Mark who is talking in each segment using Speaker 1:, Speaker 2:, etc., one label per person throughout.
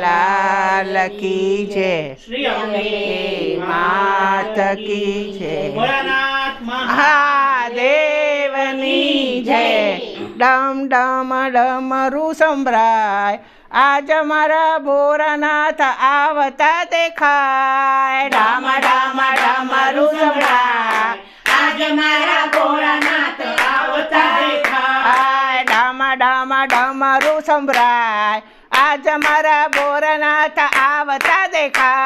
Speaker 1: લાલ કી છે.
Speaker 2: શ્રી અંબે
Speaker 1: માત કી છે. મહાદેવની જય. ડમ ડમ ડમરું સંભળાય આજ મારા ભોરાનાથ આવતા દેખાય. ડામ ડમ ડમરું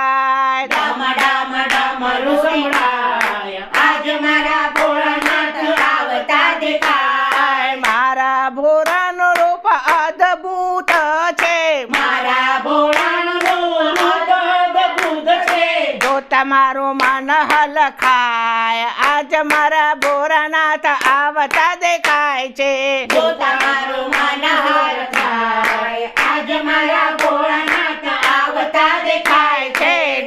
Speaker 2: દેખાય
Speaker 1: ડામ ડામ ડામરું સંભળાય આજ મારા
Speaker 2: ભોળાનાથ આવતા દેખાય.
Speaker 1: મારા ભોરાનો રૂપ અદ્ભુત છે.
Speaker 2: મારા ભોળાનું અદભુત છે.
Speaker 1: જો તમારું મન હલખાય. આજ મારા ભોરાનાથ આવતા દેખાય છે.
Speaker 2: જો તમારું મન હાર થાય આજ મારા ભોળાનાથ આવતા દેખાય
Speaker 1: છે
Speaker 2: છે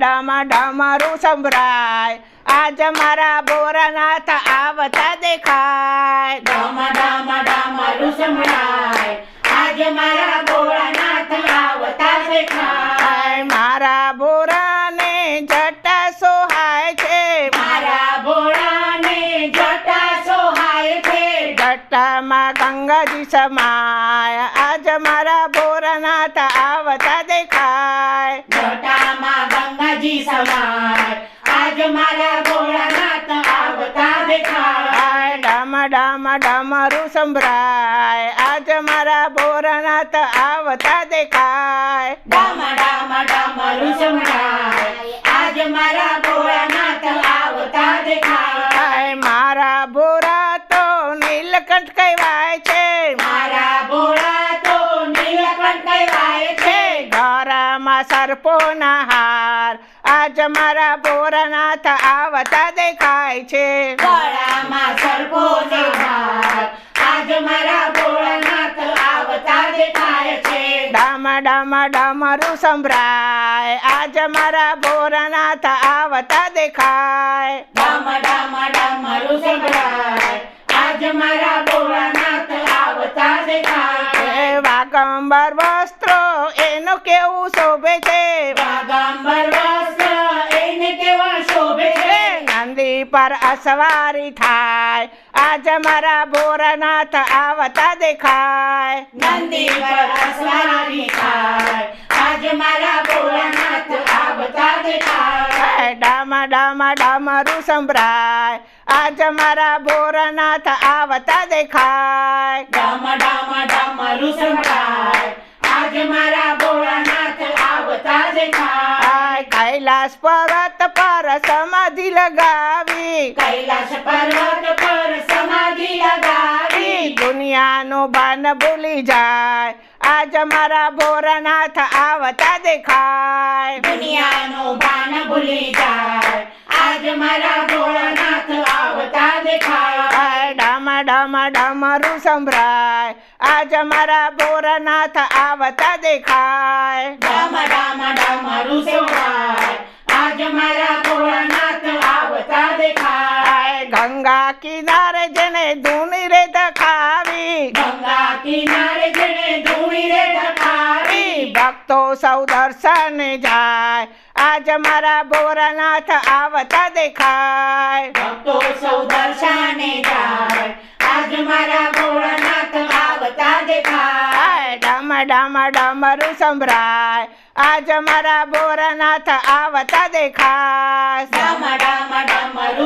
Speaker 1: ડમ ડમ ડમરું સંભળાય. આજ મારા બોરાનાથ આવતા દેખાય.
Speaker 2: ડામ ડામ ડામરું સંભળાય. આજ મારા ભોળાનાથ આવતા દેખાય.
Speaker 1: મારા બોરાને જટા સોહાય છે.
Speaker 2: મારા બોરાને જટા સોહાય છે.
Speaker 1: જટામાં ગંગાજી સમાય. આજ મારા બોરાનાથ આવતા
Speaker 2: જટામાં સવાર. આજ મારા ભોળાનાથ આવતા દેખાય.
Speaker 1: ડામા ડામા ડામારું સંભળાય. આજ મારા ભોળાનાથ આવતા દેખાય.
Speaker 2: ડામા ડામા ડામારું સંભળાય. આજ મારા ભોળાનાથ આવતા દેખાય.
Speaker 1: મારા ભોરા તો નીલકંઠ કહેવાય છે.
Speaker 2: મારા ભોળા તો નીલકંઠ કહેવાય છે.
Speaker 1: ઘરમાં સર્પોના હાર આજ મારા ભોરાનાથ આવતા દેખાય છે.
Speaker 2: ગળામાં સર્પો આજ મારા ભોળાનાથ આવતા દેખાય છે.
Speaker 1: ડામ ડામ ડામરું સંભળાય. આજ મારા ભોરાનાથ આવતા દેખાય.
Speaker 2: ડામા ડામા ડામરું સંભળાય. આજ મારા ભોળાનાથ આવતા દેખાય
Speaker 1: વાગંબર વસ્ત્રો એનું કેવું શોભે છે
Speaker 2: વાગંબર વસ્ત્ર એને કેવા શોભે છે
Speaker 1: નંદી પર અસવારી થાય. આજ મારા ભોરાનાથ આવતા દેખાય.
Speaker 2: નંદી પર અસવારી થાય. આજ મારા ભોળાનાથ આવતા દેખાય.
Speaker 1: ડામા ડામ ડામ ડામરું સંભળાય. આજ મારા ભોરાનાથ આવતા દેખાય.
Speaker 2: ડામા ડામા ડામરું સંભળાય. આજ મારા ભોળાનાથ આવતા દેખાય.
Speaker 1: કૈલાસ પર્વત પર સમાધિ લગાવી.
Speaker 2: કૈલાશ પર્વત પર સમાધિ લગાવી.
Speaker 1: દુનિયાનો ભાન ભૂલી જાય. આજ મારા ભોરનાથ આવતા દેખાય.
Speaker 2: દુનિયાનો ભાન ભૂલી જાય. આજ મારા ભોળાનાથ આવતા દેખાય.
Speaker 1: ડામ ડામ ડામરું સંભળાય. આજ મારા ભોરનાથ આવતા દેખાય.
Speaker 2: ડામ ડામ ડામરું સંભળાય. આજ મારા ભોળાનાથ આવતા દેખાય.
Speaker 1: ગંગા કિનારે જેને ધૂની રે દખાવી
Speaker 2: ગંગા કિનારે જેને ધૂની રે દખાવી
Speaker 1: ભક્તો સૌ દર્શન જાય. આજ મારા ભોરનાથ આવતા દેખાય.
Speaker 2: ભક્તો સૌ દર્શન જાય. આજ મારા ભોળાનાથ આવતા દેખાય.
Speaker 1: ડમ ડમ ડમરું સંભળાય આજ મારા ભોરનાથ આવતા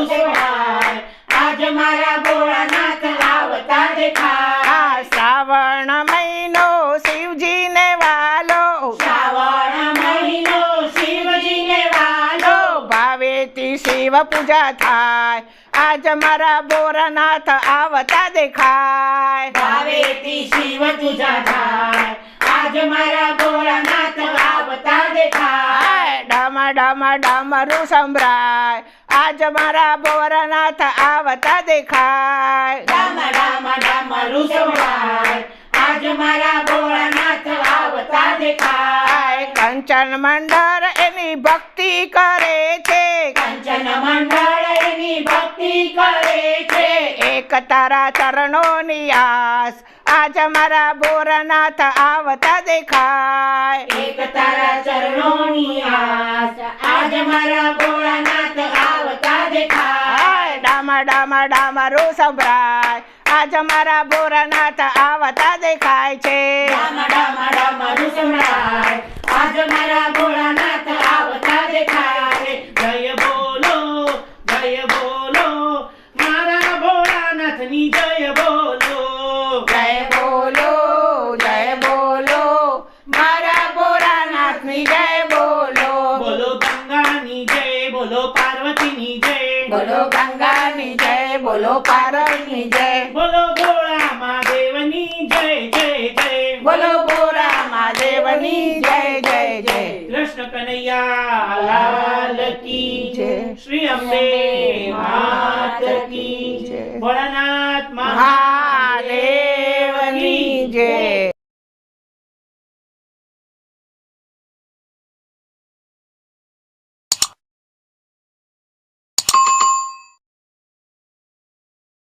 Speaker 2: સંભળાય આજ મારા ભોળાનાથ આવતા
Speaker 1: દેખા શ્રાવણ મહિનો શિવજીને વાલો.
Speaker 2: શ્રાવણ મહિનો શિવજીને વાલો.
Speaker 1: ભાવેથી શિવ પૂજા થાય. આજ મારા ભોરનાથ આવતા દેખાય.
Speaker 2: ભાવેથી શિવ પૂજા થાય. આજ મારા ભોળાનાથ
Speaker 1: ડમ ડામરું સંભળાય. આજ મારા ભોરનાથ આવતા દેખાય.
Speaker 2: ડામા ડામા ડામરું સંભળાય. આજ મારા ભોળાનાથ આવતા દેખાય.
Speaker 1: કંચન મંડળ એની ભક્તિ કરે છે.
Speaker 2: કંચન મંડળ એની ભક્તિ ભક્તિ કરે છે.
Speaker 1: એક તારા ચરણોની આસ આજ મારા ભોરનાથ આવતા દેખાય.
Speaker 2: એક તારા ચરણોની આસ આજ મારા ભોળાનાથ આવતા દેખાય.
Speaker 1: ડામા ડામા ડામરું સંભળાય. આજ મારા ભોરનાથ આવતા દેખાય છે.
Speaker 2: ડામા ડામા ડામરું સંભળાય. આજ મારા ભોળાનાથ આવતા દેખાય. બોલો પારની જય. બોલો ભોળા મહાદેવની જય જય જય.
Speaker 1: બોલો ભોળા મહાદેવની જય જય જય.
Speaker 2: કૃષ્ણ કનૈયા લાલ કી
Speaker 1: જય.
Speaker 2: શ્રી અંબે માત કી
Speaker 1: જય.
Speaker 2: ભોળાનાથ મહાદેવની
Speaker 1: જય.